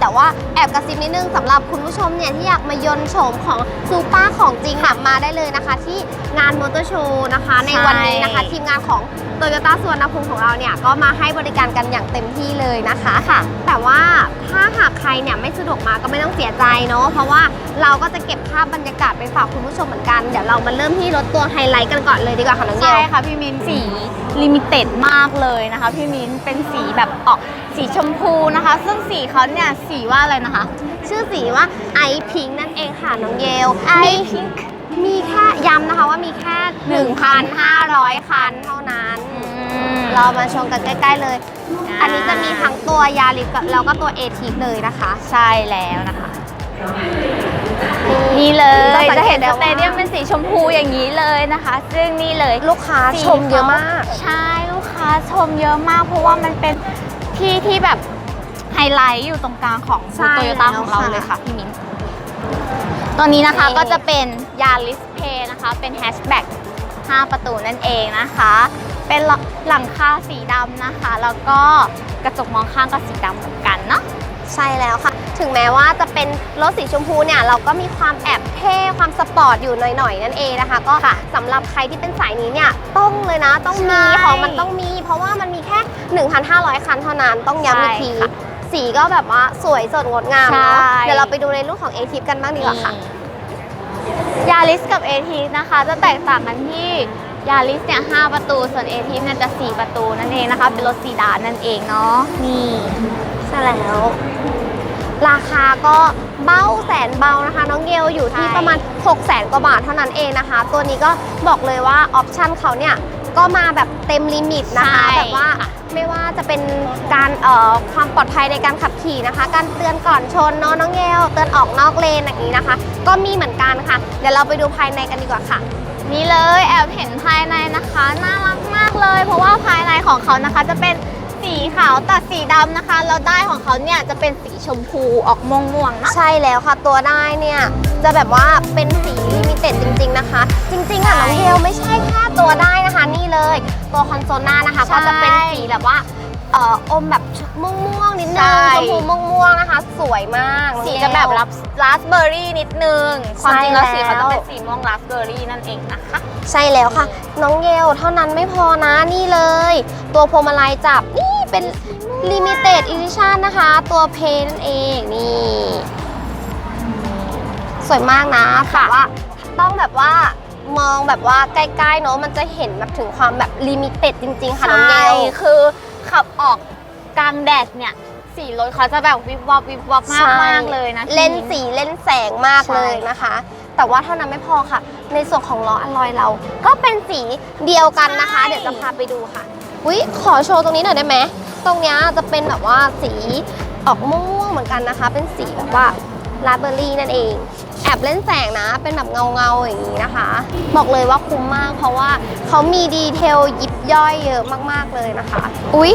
แต่ว่าแอบกระซิบนิดนึงสำหรับคุณผู้ชมเนี่ยที่อยากมายนต์โฉมของซูเปอร์ของจริงค่ะมาได้เลยนะคะ ที่งานมอเตอร์โชว์นะคะ ในวันนี้นะคะ ทีมงานของโตโยต้าสวนภูมิของเราเนี่ยก็มาให้บริการกันอย่างเต็มที่เลยนะคะค่ะ แต่ว่าถ้าหากใครเนี่ยไม่สะดวกมาก็ไม่ต้องเสียใจเนาะเพราะว่าเราก็จะเก็บภาพบรรยากาศไปฝากคุณผู้ชมเหมือนกันเดี๋ยวเรามาเริ่มที่รถตัวไฮไลท์กันก่อนเลยดีกว่าค่ะน้องเกใช่ลค่ะพี่มินสีลิมิเต็ดมากเลยนะคะ พี่มินเป็นสีแบบออก สีชมพูนะคะ ซึ่งสีเขาเนี่ยสีว่าอะไรนะคะ ชื่อสีว่าไอพิงนั่นเองค่ะน้องเยล Ice Pink มีแค่ย้ำนะคะว่ามีแค่ 1,500 คันเท่านั้น เรามาชมกันใกล้ ๆ เลยอ่าอันนี้จะมีทั้งตัวยาริสกับแล้วก็ตัวเอทีเลยนะคะ ใช่แล้วนะคะ นี่เลยจะสังเกตจะเห็นได้สว่าเตเดียมเป็นสีชมพูอย่างนี้เลยนะคะ ซึ่งนี่เลยลูกค้าชมเยอะมาก ใช่ลูกค้าชมเยอะมาก เพราะว่ามันเป็น ที่ที่แบบไฮไลท์อยู่ตรงกลางของใช่โตโยต้าแล้วของเราค่ะเลยค่ะพี่มิ้นตัวนี้นะคะนี่ก็จะเป็นยา r i สเพนะคะ เป็นแฮชแบ็ก5ประตูนั่นเองนะคะ เป็นหลังคาสีดำนะคะ แล้วก็กระจกมองข้างก็สีดำเหมือนกันเนาะ ใช่แล้วค่ะ ถึงแม้ว่าจะเป็นรถสีชมพูเนี่ย เราก็มีความแอบเท่ความสปอร์ตอยู่หน่อยๆ นั่นเองนะคะ ก็สำหรับใครที่เป็นสายนี้เนี่ย ต้องเลยนะ ต้องมีใช่ของมันต้องมี เพราะว่ามันมีแค่ 1,500 คันเท่านั้นต้องย้ำอีกทีใช่ค่ะสีก็แบบว่าสวยสดงดงามเนาะใช่เดี๋ยวเราไปดูในรูปของ a t i p กันบ้างดีกว่าค่ะยาริสกับเอทีนะคะ จะแตกต่างกันที่ยาริสเนี่ย5ประตู ส่วนเอทีเนี่ยจะ 4 ประตูนั่นเองนะคะ เป็นรถซีดานนั่นเองเนาะนี่ ใช่แล้ว ราคาก็เบ้าแสนเบานะคะ น้องเกลอยู่ที่ใช่ประมาณ 6 0แสนกว่าบาทเท่านั้นเองนะคะ ตัวนี้ก็บอกเลยว่าออปชันเขาเนี่ยก็มาแบบเต็มลิมิตนะคะใช่ แบบว่าไม่ว่าจะเป็นการเอ่อความปลอดภัยในการขับขี่นะคะ การเตือนก่อนชนเนาะน้องเกลเตือนออกนอกเลนอย่างนี้นะคะ ก็มีเหมือนกันค่ะ เดี๋ยวเราไปดูภายในกันดีกว่าค่ะ นี่เลยแอบเห็นภายในนะคะ น่ารักมากเลย เพราะว่าภายในของเขานะคะจะเป็น สีขาวตัดสีดำนะคะ แล้วได้ายของเขาเนี่ยจะเป็นสีชมพูออกม่วงๆนะ ใช่แล้วค่ะตัวได้เนี่ย จะแบบว่าเป็นสีลิมิเต็ดจริง ๆนะคะ จริงๆอะใช่น้องเกลไม่ใช่แค่ตัวได้นะคะ นี่เลย ตัวคอนโซลหน้านะคะ ใช่ก็จะเป็นสีแบบว่าเอ่ออมแบบม่วงๆนิดนึใช่ งชมพูม่วงๆนะคะ สวยมากสีจะแบบรับราสเบอร์รี่นิดนึง ความจริงแล้วสีเขาจะเป็นสีม่วงราสเบอร์รี่นั่นเองนะคะ ใช่แล้วค่ะ น้องเกลเท่านั้นไม่พอนะนี่เลย ตัวพวงมาลัยจับนี่ เป็นลิมิเต็ดอีดิชั่นนะคะ ตัวเพย์นั่นเองนี่ สวยมากนะแต่ว่าต้องแบบว่ามองแบบว่าใกล้ๆเนาะมันจะเห็นแบบถึงความแบบลิมิเต็ดจริง ๆ ค่ะน้องเกใช่ลคือขับออกกลางแดดเนี่ยสีรถเขาจะแบบวิบวับวิบวับมากมากๆเลยนะ เล่นพี่สีเล่นแสงมากใช่เลยนะคะ แต่ว่าเท่านั้นไม่พอค่ะ ในส่วนของล้ออลลอยเรา ก็เป็นสีเดียวกันนะคะ เดี๋ยวจะพาไปดูค่ะ อุ้ยขอโชว์ตรงนี้หน่อยได้ไหมตรงเนี้ยจะเป็นแบบว่าสีออกม่วงๆเหมือนกันนะคะ เป็นสีแบบว่าราสเบอร์รี่นั่นเองแอบเล่นแสงนะ เป็นแบบเงาเงาๆอย่างนี้นะคะ บอกเลยว่าคุ้มมากเพราะว่าเขามีดีเทลยิบย่อยเยอะมากๆเลยนะคะ อุ๊ย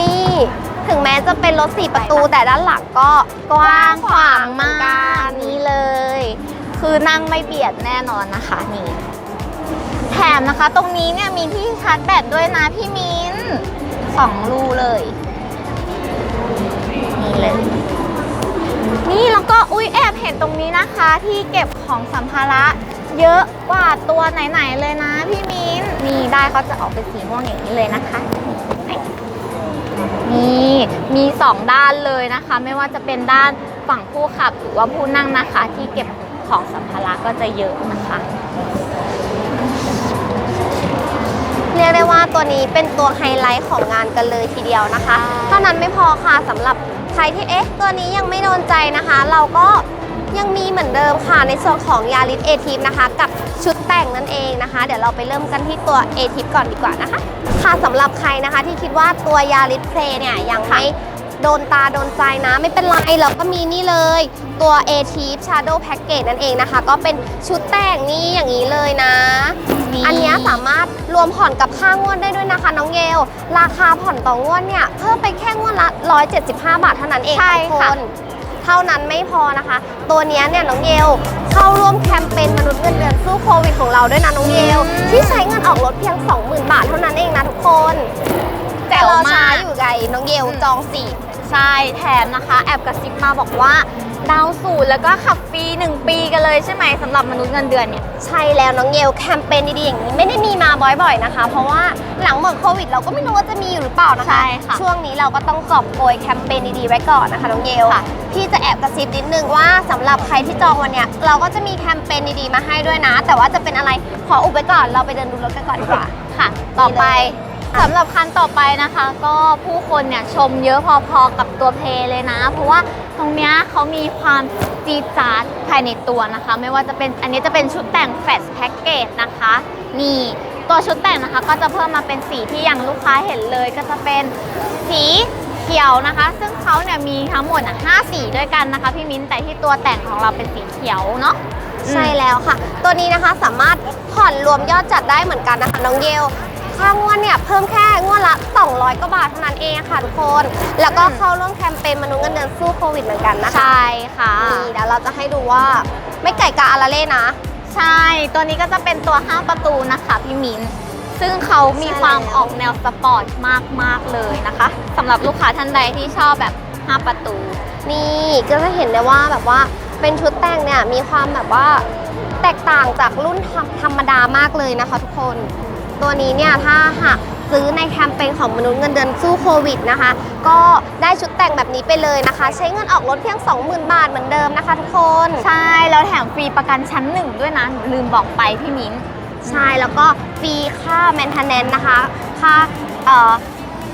นี่ถึงแม้จะเป็นรถสี่ประตูแต่ด้านหลังก็กว้างขวางเหมือนกันนี่เลย คือนั่งไม่เบียดแน่นอนนะคะนี่ แถมนะคะ ตรงนี้เนี่ยมีที่ชาร์จแบตด้วยนะพี่มิ้นสองรูเลยนี่เลย นี่แล้วก็อุ๊ยแอบเห็นตรงนี้นะคะ ที่เก็บของสัมภาระ เยอะกว่าตัวไหนๆเลยนะพี่มิ้นนี่ได้เขาจะออกเป็นสีม่วงอย่างนี้เลยนะคะ นี่มีสองด้านเลยนะคะ ไม่ว่าจะเป็นด้านฝั่งผู้ขับหรือว่าผู้นั่งนะคะ ที่เก็บของสัมภาระก็จะเยอะนะคะ เรียกได้ว่าตัวนี้เป็นตัวไฮไลท์ของงานกันเลยทีเดียวนะคะใช่เท่านั้นไม่พอค่ะสำหรับใครที่เอ๊ะตัวนี้ยังไม่โดนใจนะคะ เราก็ยังมีเหมือนเดิมค่ะในส่วนของยาริสเอทีนะคะ กับชุดแต่งนั่นเองนะคะ เดี๋ยวเราไปเริ่มกันที่ตัวเอทีก่อนดีกว่านะคะ ค่ะสำหรับใครนะคะที่คิดว่าตัวยาริสเพลเนี่ยยังไม่โดนตาโดนใจนะ ไม่เป็นไรเราก็มีนี่เลย ตัว a t Shadow Package นั่นเองนะคะ ก็เป็นชุดแต่งนี่อย่างนี้เลยนะนี่อันเนี้ยสามารถรวมผ่อนกับค่างวดได้ด้วยนะคะ น้องเกลราคาผ่อนต่องวดเนี่ย เพิ่มไปแค่งวดละ 175 บาทเท่านั้นเองใช่ทุกค่ะคนเท่านั้นไม่พอนะคะ ตัวเนี้ยเนี่ยน้องเกลเข้าร่วมแคมเปญมนุษย์เงินเดือนสู้โควิดของเราด้วยนะน้องเกลที่ใช้เงินออกรถเพียง 20,000 บาทเท่านั้นเองนะทุกคนรอมาช้ากอยู่ไงน้องเยลอืมจองสิใช่แถมนะคะ แอบกระซิบมาบอกว่า ดาวน์ศูนย์แล้วก็ขับฟรี 1 ปีกันเลยใช่ไหมสำหรับมนุษย์เงินเดือนเนี่ย ใช่แล้วน้องเยลแคมเปญดีๆอย่างนี้ไม่ได้มีมาบ่อยๆนะคะ เพราะว่าหลังหมดโควิดเราก็ไม่รู้ว่าจะมีอยู่หรือเปล่านะคะ ใช่ค่ะช่วงนี้เราก็ต้องกอบโกยแคมเปญดีๆไว้ก่อนนะคะน้องเยลค่ะ พี่จะแอบกระซิบนิดนึงว่าสำหรับใครที่จองวันเนี้ยเราก็จะมีแคมเปญดีๆมาให้ด้วยนะ แต่ว่าจะเป็นอะไรขออุบไว้ก่อนเราไปเดินดูรถกันก่อนดีกว่า ค่ะ ต่อไปสำหรับคันต่อไปนะคะ ก็ผู้คนเนี่ยชมเยอะพอๆกับตัวเพลย์เลยนะ เพราะว่า ตรงเนี้ยเขามีความจีดจาร์ดภายในตัวนะคะ ไม่ว่าจะเป็นอันนี้จะเป็นชุดแต่งแฟชแพ็กเกจนะคะ นี่ตัวชุดแต่งนะคะก็จะเพิ่มมาเป็นสีที่อย่างลูกค้าเห็นเลย ก็จะเป็นสีเขียวนะคะ ซึ่งเขาเนี่ยมีทั้งหมดอะห้าสีด้วยกันนะคะพี่มิ้นแต่ที่ตัวแต่งของเราเป็นสีเขียวเนาะใช่แล้วค่ะ ตัวนี้นะคะสามารถผ่อนรวมยอดจัดได้เหมือนกันนะคะน้องเยล ค่างวดเนี่ยเพิ่มแค่งวดละ 200กว่าบาทเท่านั้นเองค่ะทุกคน แล้วก็เข้าร่วมแคมเปญมนุษย์เงินเดือนสู้โควิดเหมือนกันนะคะ ใช่ค่ะนี่เดี๋ยวเราจะให้ดูว่าไม่ไก่กาอาราเล่นะ ใช่ ตัวนี้ก็จะเป็นตัว5ประตูนะคะพี่มินซึ่งเขามีใช่ความแล้วออกแนวสปอร์ตมากๆเลยนะคะสำหรับลูกค้าท่านใดที่ชอบแบบ5ประตู นี่ก็จะเห็นได้ว่าแบบว่าเป็นชุดแต่งเนี่ยมีความแบบว่าแตกต่างจากรุ่นธรรมธรรมดามากเลยนะคะทุกคน ตัวนี้เนี่ยถ้าหากซื้อในแคมเปญของมนุษย์เงินเดือนสู้โควิดนะคะ ก็ได้ชุดแต่งแบบนี้ไปเลยนะคะ ใช้เงินออกรถเพียง 20,000 บาทเหมือนเดิมนะคะทุกคน ใช่ แล้วแถมฟรีประกันชั้นหนึ่งด้วยนะหนูลืมบอกไปพี่มิ้นใช่แล้วก็ฟรีค่าแมนเทนแนนนะคะ ค่า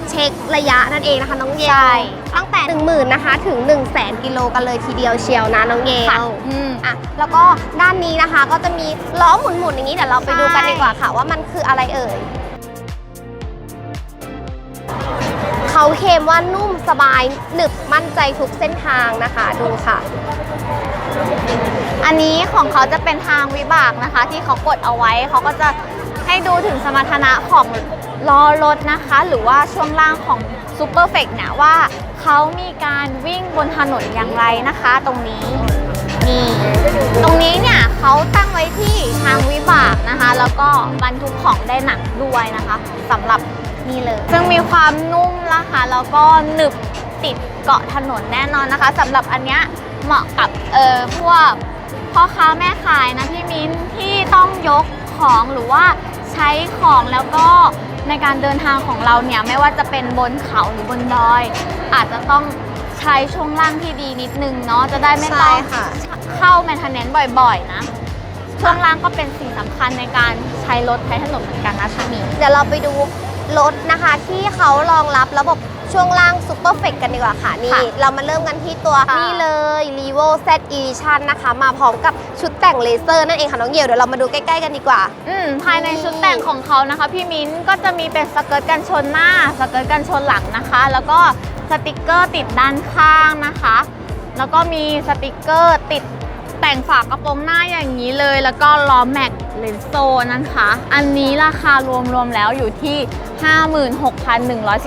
เอ่อเช็คระยะนั่นเองนะคะน้องเยลใช่ ตั้งแต่ 1 0,000นะคะถึง 1 0 0 0 0แกิโลกันเลยทีเดียวเชียวนะน้องเยค่ะลอืม อะแล้วก็ด้านนี้นะคะก็จะมีล้อหมุนๆอย่างนี้เดี๋ยวเราไปดูกันใช่ ดีกว่าค่ะว่ามันคืออะไรเอ่ยเขาเคลมว่านุ่มสบายหนึบมั่นใจทุกเส้นทางนะคะดูค่ะ อันนี้ของเขาจะเป็นทางวิบากนะคะ ที่เขากดเอาไว้เขาก็จะ ให้ดูถึงสมรรถนะของล้อรถนะคะ หรือว่าช่วงล่างของซูเปอร์เฟกเนี่ยว่าเขามีการวิ่งบนถนนอย่างไรนะคะ ตรงนี้นี่ตรงนี้เนี่ยเขาตั้งไว้ที่ทางวิบากนะคะ แล้วก็บรรทุกของได้หนักด้วยนะคะสำหรับนี่เลย ซึ่งมีความนุ่มนะคะแล้วก็หนึบติดเกาะถนนแน่นอนนะคะสำหรับอันเนี้ยเหมาะกับเออพวกพ่อค้าแม่ขายนะพี่มิ้นที่ต้องยกของหรือว่า ใช้ของแล้วก็ในการเดินทางของเราเนี่ยไม่ว่าจะเป็นบนเขาหรือบนดอย อาจจะต้องใช้ช่วงล่างที่ดีนิดนึงเนาะจะได้ไม่ต้องใช่ค่ะ เข้าแมนเทนแนนบ่อยๆนะ ช่วงล่างก็เป็นสิ่งสำคัญในการใช้รถใช้ถนนเหมือนกันนะพี่มิ้นเดี๋ยวเราไปดูรถนะคะที่เขารองรับระบบ ช่วงล่างซูเปอร์เฟกกันดีกว่าค่ะ นี่ ค่ะเรามาเริ่มกันที่ตัวค่ะ นี่เลย r e v o Z Edition นะคะ มาพร้อมกับชุดแต่งเลเซอร์นั่นเองค่ะน้องเหี่ยวเดี๋ยวเรามาดูใกล้ๆกันดีกว่า อืมภายในชุดแต่งของเขานะคะ พี่มิ้นก็จะมีเป็นสเกิร์ตกันชนหน้า สเกิร์ตกันชนหลังนะคะ แล้วก็สติกเกอร์ติดด้านข้างนะคะ แล้วก็มีสติกเกอร์ติด แต่งฝากระโปรงหน้าอย่างนี้เลย แล้วก็ล้อแม็กเลนโซนะคะ อันนี้ราคารวมๆแล้วอยู่ที่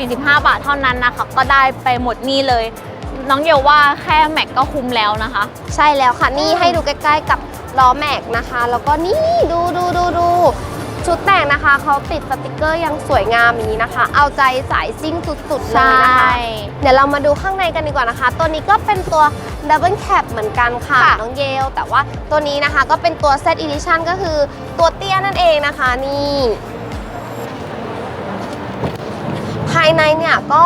56,145 บาทเท่านั้นนะคะ ก็ได้ไปหมดนี่เลย น้องเยวว่าแค่แม็กก็คุ้มแล้วนะคะ ใช่แล้วค่ะ นี่ให้ดูใกล้ๆกับล้อแม็กนะคะ แล้วก็นี่ดูดูดูดู ชุดแต่งนะคะเขาติดสติกเกอร์ยังสวยงามอย่างนี้นะคะ เอาใจสายซิ่งสุดๆเลยนะคะเดี๋ยวเรามาดูข้างในกันดีกว่านะคะ ตัวนี้ก็เป็นตัว Double Cap เหมือนกันค่ะค่ะน้องเยล แต่ว่าตัวนี้นะคะก็เป็นตัว Set Edition ก็คือตัวเตี้ยนั่นเองนะคะนี่ ภายในเนี่ยก็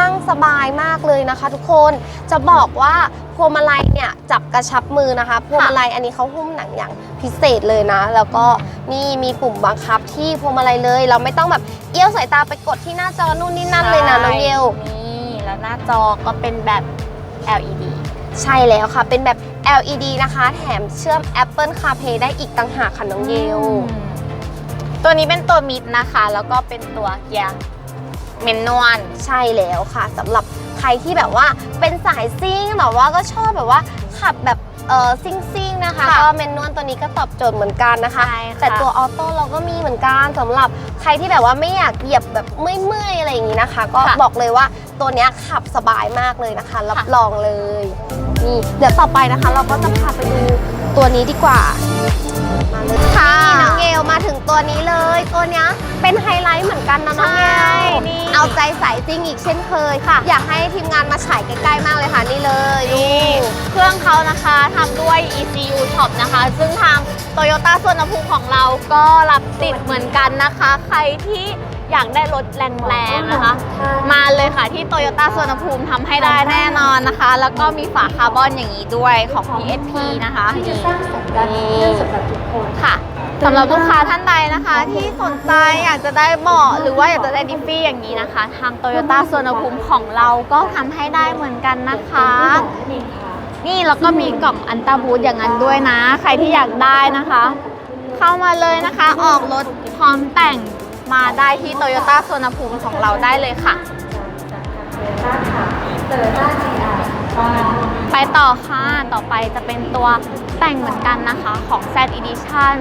นั่งสบายมากเลยนะคะ ทุกคนจะบอกว่าพวงมาลัยเนี่ยจับกระชับมือนะคะพวงมาลัยอันนี้เขาหุ้มหนังอย่างพิเศษเลยนะ แล้วก็นี่มีปุ่มบังคับที่พวงมาลัยเลย เราไม่ต้องแบบเอี้ยวสายตาไปกดที่หน้าจอนู่นนี่นั่นเลยนะน้องเยลนี่แล้วหน้าจอก็เป็นแบบ LED ใช่แล้วค่ะ เป็นแบบ LED นะคะ แถมเชื่อม Apple CarPlay ได้อีกต่างหากค่ะน้องเยลอืมตัวนี้เป็นตัวมิดนะคะ แล้วก็เป็นตัวเกียร์ เมนนวลใช่แล้วค่ะสำหรับใครที่แบบว่าเป็นสายซิ่งแบบว่าก็ชอบแบบว่าขับแบบเออซิ่งซิ่งๆนะคะค่ะก็เมนนวลตัวนี้ก็ตอบโจทย์เหมือนกันนะคะ ใช่ค่ะ แต่ตัวออโต้เราก็มีเหมือนกันสำหรับใครที่แบบว่าไม่อยากเหยียบแบบเมื่อยๆอะไรอย่างนี้นะคะ ก็ค่ะบอกเลยว่าตัวเนี้ยขับสบายมากเลยนะคะ รับค่ะ รองเลยนี่เดี๋ยวต่อไปนะคะ เราก็จะพาไปดูตัวนี้ดีกว่ามาเลยค่ะ นี่น้องเกลมาถึงตัวนี้เลย ตัวเนี้ยเป็นไฮไลท์เหมือนกันนะน้องเกใช่ลนี่ เอาเอาใจใส่จริงอีกเช่นเคยค่ะ อยากให้ทีมงานมาฉายใกล้ๆมากเลยค่ะนี่เลยดูนี่เครื่องเขานะคะทำด้วย ECU Shop นะคะ ซึ่งทาง Toyota สวนภูมิของเราก็รับติดเหมือนกันนะคะ ใครที่อยากได้รถแรงๆนะคะ มาเลยค่ะที่ Toyota สวนภูมิทำให้ได้แน่นอนนะคะ แล้วก็มีฝาคาร์บอนอย่างนี้ด้วยของ PSP นะคะนี่นี่ค่ะ สำหรับลูกค้าท่านใดนะคะ ที่สนใจอยากจะได้เบาะหรือว่าอยากจะได้ดิฟฟี่อย่างนี้นะคะ ทาง Toyota สวนภูมิของเราก็ทำให้ได้เหมือนกันนะคะ นี่แล้วก็มีกล่องอันตาบูธอย่างนั้นด้วยนะ ใครที่อยากได้นะคะ เข้ามาเลยนะคะ ออกรถพร้อมแต่งมาได้ที่โตโยต้าสวนภูมิของเราได้เลยค่ะ ไปต่อค่ะ ต่อไปจะเป็นตัวแต่งเหมือนกันนะคะของ Z Edition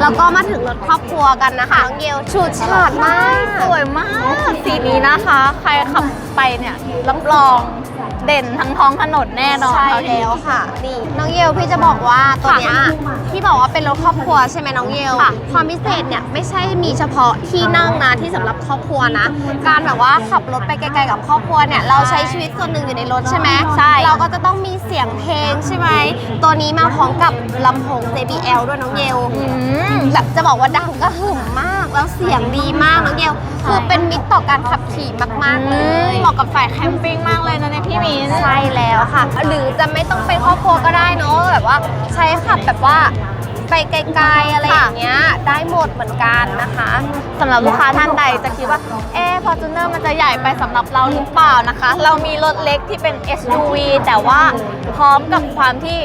แล้วก็มาถึงรถครอบครัวกันนะคะน้องเกลฉูดฉาดมาก สวยมาก สีนี้นะคะ ใครขับไปเนี่ยรับรองเด่นทั้งท้องถนนแน่นอนใช่ค่ะพี่แล้วค่ะ นี่น้องเยลพี่จะบอกว่าตัวเนี้ย ที่บอกว่าเป็นรถครอบครัวใช่ไหมน้องเยลค่ะความพิเศษเนี่ยไม่ใช่มีเฉพาะที่นั่งนะที่สำหรับครอบครัวนะ การแบบว่าขับรถไปไกลๆกับครอบครัวเนี่ยเราใช้ชีวิตส่วนหนึ่งอยู่ในรถใช่ไหมใช่เราก็จะต้องมีเสียงเพลงใช่ไหมตัวนี้มาพร้อมกับลำโพง JBL ด้วยน้องเยลอืมแบบจะบอกว่าดังก็หึ่มมาก แล้วเสียงดีมากน้องเยลคือเป็นมิตรต่อการขับขี่มาก ๆ เลอืมยเหมาะกับสายแคมปิ้งมากเลยนะเนี่ยพี่มิ้นใช่แล้วค่ะ หรือจะไม่ต้องเป็นครอบครัวก็ได้เนอะแบบว่าใช้ขับแบบว่าไปไกลๆอะไรอย่างเงี้ยได้หมดเหมือนกันนะคะสำหรับลูกค้าท่านใดจะคิดว่า เอ๊ฟอร์จูเนอร์มันจะใหญ่ไปสำหรับเราหรือเปล่านะคะ เรามีรถเล็กที่เป็น SUV แต่ว่าพร้อมกับความที่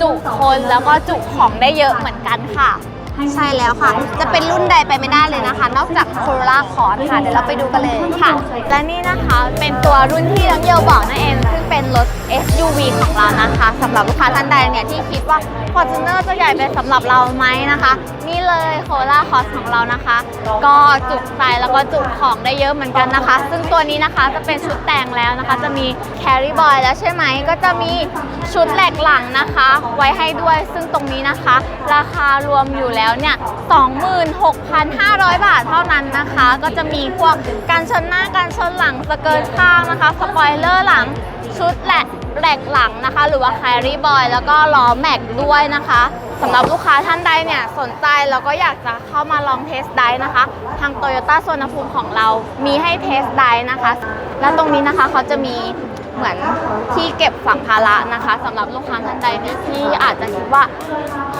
จุคนแล้วก็จุของได้เยอะเหมือนกันค่ะ ใช่แล้วค่ะ จะเป็นรุ่นใดไปไม่ได้เลยนะคะ นอกจาก Corolla Cross ค่ะ เดี๋ยวเราไปดูกันเลยค่ะ และนี่นะคะเป็นตัวรุ่นที่น้องเยลบอกนั่นเองซึ่งเป็นรถ SUV ของเรานะคะสำหรับลูกค้าท่านใดเนี่ยที่คิดว่า Fortuner จะใหญ่ไปสำหรับเราไหมนะคะ นี่เลยโคล่าคอสของเรานะคะ ก็จุใจแล้วก็จุของได้เยอะเหมือนกันนะคะ ซึ่งตัวนี้นะคะจะเป็นชุดแต่งแล้วนะคะ จะมี Carry Boy แล้วใช่ไหมก็จะมีชุดแหลกหลังนะคะ ไว้ให้ด้วยซึ่งตรงนี้นะคะ ราคารวมอยู่แล้วเนี่ย26,500 บาทเท่านั้นนะคะ ก็จะมีพวกการชนหน้าการชนหลังสเกิร์ตข้างนะคะสปอยเลอร์หลังชุดแหลก แหลกหลังนะคะ หรือว่า Carry Boy แล้วก็ล้อแม็กด้วยนะคะสำหรับลูกค้าท่านใดเนี่ยสนใจแล้วก็อยากจะเข้ามาลองเทสได้นะคะ ทาง Toyota สวนภูมิของเรามีให้เทสได้นะคะ และตรงนี้นะคะเขาจะมีเหมือนที่เก็บฝังภาระนะคะสำหรับลูกค้าท่านใดเนี่ยที่อาจจะคิดว่า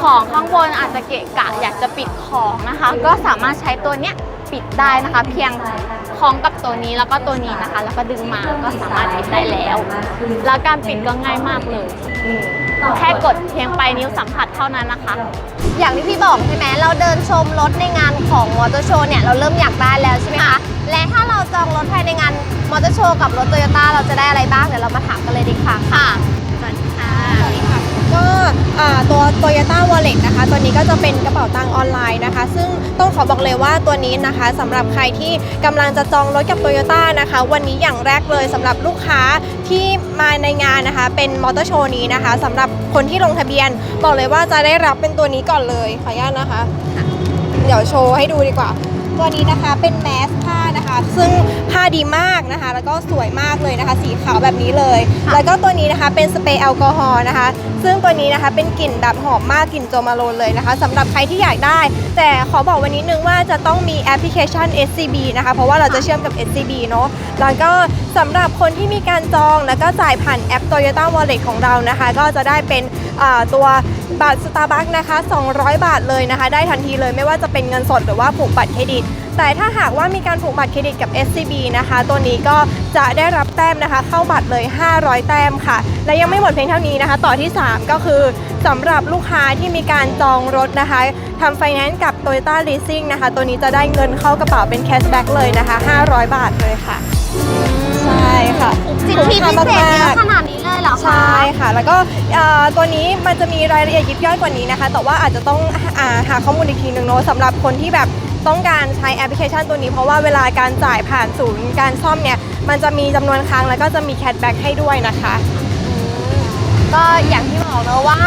ของข้างบนอาจจะเกะกะอยากจะปิดของนะคะ ก็สามารถใช้ตัวเนี้ย ปิดได้นะคะ เพียงคล้องกับตัวนี้แล้วก็ตัวนี้นะคะ แล้วก็ดึงมาก็สามารถปิดได้แล้ว แล้วการปิดก็ง่ายมากเลยแค่กดเพียงปลายนิ้วสัมผัสเท่านั้นนะคะ อย่างที่พี่บอกใช่ไหมเราเดินชมรถในงานของมอเตอร์โชว์เนี่ยเราเริ่มอยากได้แล้วใช่ไหมคะและถ้าเราจองรถภายในงานมอเตอร์โชว์กับรถโตโยต้าเราจะได้อะไรบ้างเดี๋ยวเรามาถามกันเลยดีกว่าค่ะ ก็ตัว Toyota Wallet นะคะ ตัวนี้ก็จะเป็นกระเป๋าตังค์ออนไลน์นะคะ ซึ่งต้องขอบอกเลยว่าตัวนี้นะคะสำหรับใครที่กำลังจะจองรถกับ Toyota นะคะ วันนี้อย่างแรกเลยสำหรับลูกค้าที่มาในงานนะคะ เป็นมอเตอร์โชว์นี้นะคะสำหรับคนที่ลงทะเบียน บอกเลยว่าจะได้รับเป็นตัวนี้ก่อนเลยขออนุญาตนะคะ เดี๋ยวโชว์ให้ดูดีกว่า ตัวนี้นะคะเป็นแมสผ้านะคะ ซึ่งผ้าดีมากนะคะ แล้วก็สวยมากเลยนะคะ สีขาวแบบนี้เลย แล้วก็ตัวนี้นะคะเป็นสเปรย์แอลกอฮอล์นะคะ ซึ่งตัวนี้นะคะเป็นกลิ่นแบบหอมมากกลิ่นโจมาโลนเลยนะคะสำหรับใครที่อยากได้ แต่ขอบอกวันนี้นึงว่าจะต้องมีแอปพลิเคชัน SCB นะคะ เพราะว่าเราจะเชื่อมกับ SCB เนอะแล้วก็สำหรับคนที่มีการจองแล้วก็จ่ายผ่านแอป Toyota Wallet ของเรานะคะ ก็จะได้เป็นอ่าตัว บัตร Starbucks นะคะ 200 บาทเลยนะคะ ได้ทันทีเลยไม่ว่าจะเป็นเงินสดหรือว่าผูกบัตรเครดิต แต่ถ้าหากว่ามีการผูกบัตรเครดิตกับ SCB นะคะ ตัวนี้ก็จะได้รับแต้มนะคะ เข้าบัตรเลย 500 แต้มค่ะ และยังไม่หมดเพียงเท่านี้นะคะ ต่อที่ 3 ก็คือสำหรับลูกค้าที่มีการจองรถนะคะทำไฟแนนซ์กับ Toyota Leasing นะคะ ตัวนี้จะได้เงินเข้ากระเป๋าเป็นแคชแบ็กเลยนะคะ 500 บาทเลยค่ะ ค่ะสิทธิพิเศษเยอะขนาดนี้เลยเหรอคะใช่ค่ะ แล้วก็เอ่อตัวนี้มันจะมีรายละเอียดยิบย่อยกว่านี้นะคะ แต่ว่าอาจจะต้องอาหาข้อมูลอีกทีหนึ่งเนาะสำหรับคนที่แบบต้องการใช้แอปพลิเคชันตัวนี้เพราะว่าเวลาการจ่ายผ่านศูนย์การซ่อมเนี่ย มันจะมีจำนวนครั้งแล้วก็จะมีแคชแบ็กให้ด้วยนะคะ ก็อย่างที่บอกเนอะว่า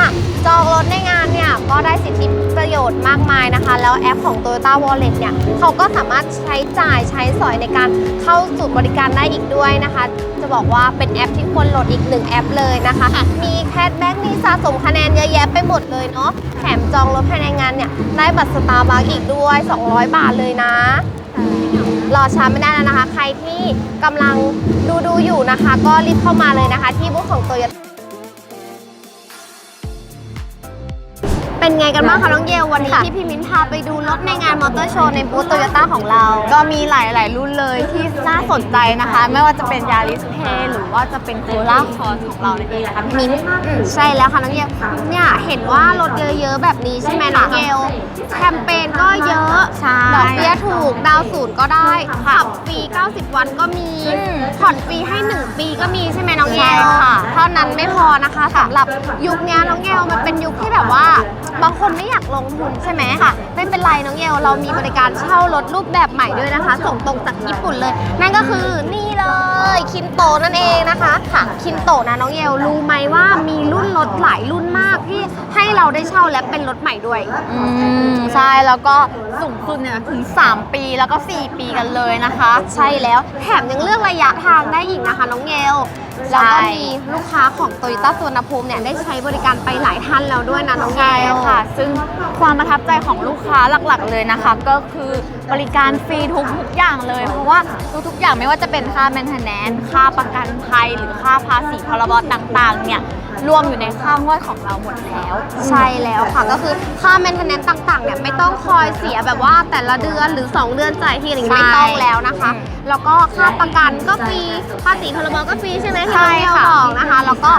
จองรถในงานเนี่ยก็ได้สิทธิประโยชน์มากมายนะคะ แล้วแอปของ Toyota Wallet เนี่ยเขาก็สามารถใช้จ่ายใช้สอยในการเข้าสู่บริการได้อีกด้วยนะคะ จะบอกว่าเป็นแอปที่ควรโหลดอีกหนึ่งแอปเลยนะคะ มีแคชแบ็กมีสะสมคะแนนเยอะแยะไปหมดเลยเนาะแถมจองรถภายในงานเนี่ยได้บัตรสตาร์บัคอีกด้วย 200 บาทเลยนะรอช้าไม่ได้แล้วนะคะ ใครที่กำลังดูดูอยู่นะคะ ก็รีบเข้ามาเลยนะคะ ที่บูธของ Toyota เป็นไงกันบ้างคะน้องเยลวันนี้ที่พี่มิ้นพาไปดูรถในงานมอเตอร์โชว์ในบูธโตโยต้าของเรา ก็มีหลาย ๆ รุ่นเลยที่น่าสนใจนะคะ ไม่ว่าจะเป็นยาริสเพหรือว่าจะเป็นโคล่าคอร์ของเรานั่นเองนะคะพี่มิ้นอืมใช่แล้วค่ะน้องเยลเนี่ยเห็นว่ารถเยอะ ๆ แบบนี้ใช่ไหมน้องเยลแคมเปญก็เยอะใช่ดอกเบี้ยถูกดาวศูนย์ก็ได้ขับฟรี 90 วันก็มีอืมผ่อนฟรีให้ 1 ปีก็มีใช่ไหมน้องเยใช่ลค่ะเท่านั้นไม่พอนะคะสำหรับยุคเนี้ยน้องเยลมันเป็นยุคที่แบบว่าบางคนไม่อยากลงทุนใช่ไหมค่ะไม่เป็นไรน้องเยลเรามีบริการเช่ารถรูปแบบใหม่ด้วยนะคะ ส่งตรงจากญี่ปุ่นเลย นั่นก็คือนี่เลยคินโตนั่นเองนะคะค่ะคินโตนะน้องเยลรู้ไหมว่ามีรุ่นรถหลายรุ่นมากที่ให้เราได้เช่าและเป็นรถใหม่ด้วย อืมใช่แล้วก็สูงสุดเนี่ยถึง 3 ปีแล้วก็ 4 ปีกันเลยนะคะ ใช่แล้วแถมยังเลือกระยะทางได้อีกนะคะ น้องเยล แล้วก็มีลูกค้าของโตโยต้าสวนภูมิเนี่ยได้ใช้บริการไปหลายท่านแล้วด้วยนะน้องเยใช่ลค่ะ ซึ่งความประทับใจของลูกค้าหลักๆ เลยนะคะ ก็คือบริการฟรีทุกทุกอย่างเลย เพราะว่าทุกๆ อย่างไม่ว่าจะเป็นค่าแมนเทนแนนค่าประกันภัยหรือค่าภาษีพรบต่างๆ เนี่ย รวมอยู่ในค่างวดของเราหมดแล้ว ใช่แล้วค่ะ ก็คือค่า maintenance ต่างๆเนี่ยไม่ต้องคอยเสียแบบว่าแต่ละเดือนหรือ 2 เดือนจ่ายทีอะไรอย่างงี้ใช่ไม่ต้องแล้วนะคะอืมแล้วก็ค่าประกันก็ฟรีภาษีพรบก็ฟรีใช่ไหมใช่ที่น้องเยลค่ะบอกนะคะ แล้วก็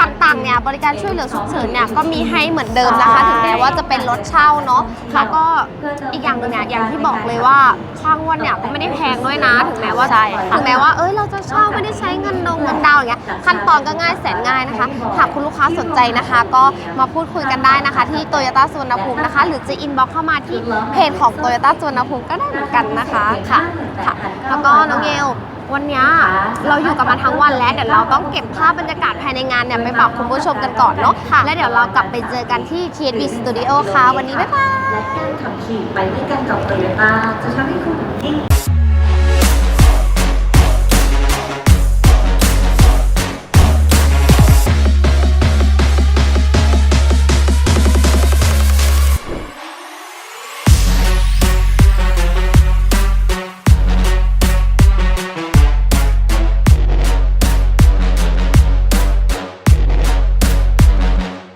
ต่างๆเนี่ยบริการช่วยเหลือฉุกเฉินเนี่ยก็มีให้เหมือนเดิมนะคะ ถึงแม้ว่าจะเป็นรถเช่าเนาะแล้วก็อีกอย่างหนึงเนี่ยอย่างที่บอกเลยว่าค่างวดเนี่ยก็ไม่ได้แพงด้วยนะ ถึงแม้ว่าใช่ค่ะถึงแม้ว่าเอ้ยเราจะเช่าไม่ได้ใช้เงินดงเงินดาวน์อย่างเงี้ยขั้นตอนก็ง่ายแสนง่ายนะคะหากคุณลูกค้าสนใจนะคะ ก็มาพูดคุยกันได้นะคะ ที่โตโยต้าสวนภูมินะคะ หรือจะอินบ็อกเข้ามาที่เพจของโตโยต้าสวนภูมิก็ได้เหมือนกันนะคะค่ะค่ะ แล้วก็น้องเยลวันเนี้ยเราอยู่กันมาทั้งวันแล้วเดี๋ยวเราต้องเก็บภาพบรรยากาศภายในงานเนี่ยไปฝากคุณผู้ชมกันก่อนเนาะแล้วเดี๋ยวเรากลับไปเจอกันที่ TSB Studio ค่ะ วันนี้บ๊ายบายและการขับขี่ไปด้วยกันกับโตโยต้าจะทำให้คุณยิ่ง